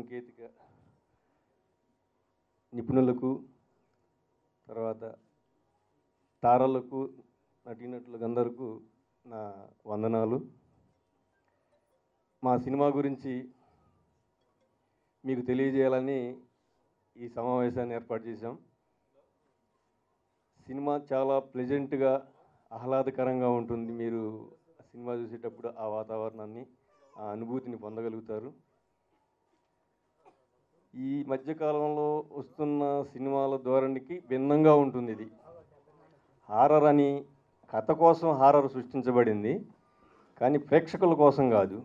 సాంకేతిక నిపుణులకు తర్వాత తారలకు నటీనటులకు అందరికీ నా వందనాలు. మా సినిమా గురించి మీకు తెలియజేయాలని ఈ సమావేశాన్ని ఏర్పాటు చేశాం. సినిమా చాలా ప్లెజెంట్గా ఆహ్లాదకరంగా ఉంటుంది. మీరు సినిమా చూసేటప్పుడు ఆ వాతావరణాన్ని ఆ అనుభూతిని పొందగలుగుతారు. ఈ మధ్యకాలంలో వస్తున్న సినిమాల ధోరణికి భిన్నంగా ఉంటుంది ఇది. హారర్ అని కథ కోసం హారర్ సృష్టించబడింది కానీ ప్రేక్షకుల కోసం కాదు.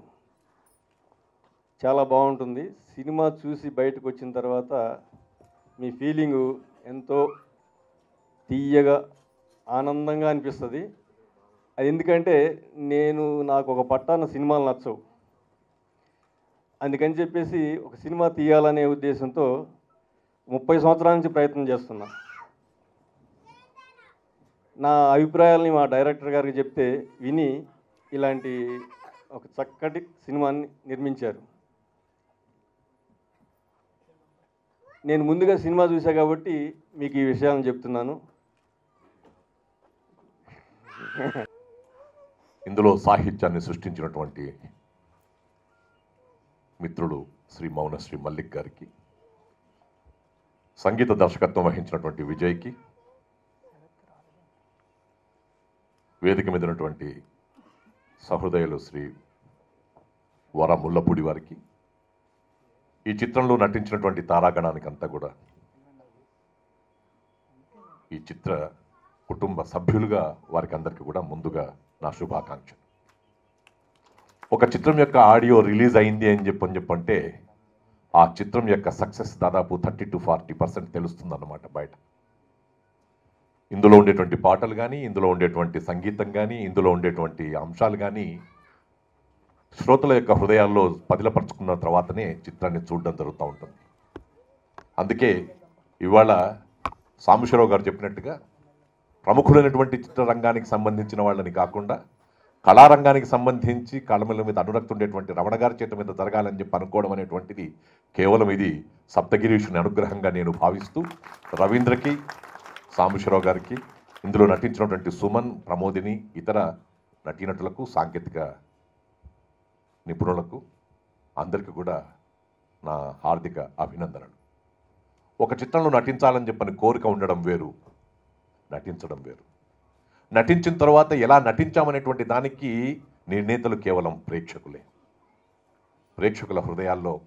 చాలా బాగుంటుంది. సినిమా చూసి బయటకు వచ్చిన తర్వాత మీ ఫీలింగు ఎంతో తీయగా ఆనందంగా అనిపిస్తుంది. అది ఎందుకంటే నేను నాకు ఒక పట్టాన సినిమాలు నచ్చవు. అందుకని చెప్పేసి ఒక సినిమా తీయాలనే ఉద్దేశంతో ముప్పై సంవత్సరాల నుంచి ప్రయత్నం చేస్తున్నా. నా అభిప్రాయాలని మా డైరెక్టర్ గారికి చెప్తే విని ఇలాంటి ఒక చక్కటి సినిమాని నిర్మించారు. నేను ముందుగా సినిమా చూసా కాబట్టి మీకు ఈ విషయాలను చెప్తున్నాను. ఇందులో సాహిత్యాన్ని సృష్టించినటువంటి మిత్రుడు శ్రీ మౌనశ్రీ మల్లిక్ గారికి సంగీత దర్శకత్వం వహించినటువంటి విజయ్కి వేదిక మీద ఉన్నటువంటి సహృదయులు శ్రీ వర ముల్లపూడి వారికి ఈ చిత్రంలో నటించినటువంటి తారాగణానికి అంతా కూడా ఈ చిత్ర కుటుంబ సభ్యులుగా వారికి అందరికీ కూడా ముందుగా నా శుభాకాంక్షలు. ఒక చిత్రం యొక్క ఆడియో రిలీజ్ అయింది అని చెప్పని చెప్పంటే ఆ చిత్రం యొక్క సక్సెస్ దాదాపు థర్టీ టు ఫార్టీ పర్సెంట్ తెలుస్తుందన్నమాట బయట. ఇందులో ఉండేటువంటి పాటలు కానీ ఇందులో ఉండేటువంటి సంగీతం కానీ ఇందులో ఉండేటువంటి అంశాలు కానీ శ్రోతల యొక్క హృదయాల్లో పదిలపరుచుకున్న తర్వాతనే చిత్రాన్ని చూడడం జరుగుతూ ఉంటుంది. అందుకే ఇవాళ సాంబశివరావు గారు చెప్పినట్టుగా ప్రముఖులైనటువంటి చిత్రరంగానికి సంబంధించిన వాళ్ళని కాకుండా కళారంగానికి సంబంధించి కళమల మీద అనురక్తి ఉండేటువంటి రమణ గారి చేత మీద జరగాలని చెప్పి అనుకోవడం అనేటువంటిది కేవలం ఇది సప్తగిరీషుని అనుగ్రహంగా నేను భావిస్తూ రవీంద్రకి సాంబశివరావు గారికి ఇందులో నటించినటువంటి సుమన్ ప్రమోదిని ఇతర నటీనటులకు సాంకేతిక నిపుణులకు అందరికీ కూడా నా హార్దిక అభినందనలు. ఒక చిత్రంలో నటించాలని చెప్పని కోరిక ఉండడం వేరు నటించడం వేరు. నటించిన తర్వాత ఎలా నటించామనేటువంటి దానికి నిర్ణేతలు కేవలం ప్రేక్షకులే. ప్రేక్షకుల హృదయాల్లో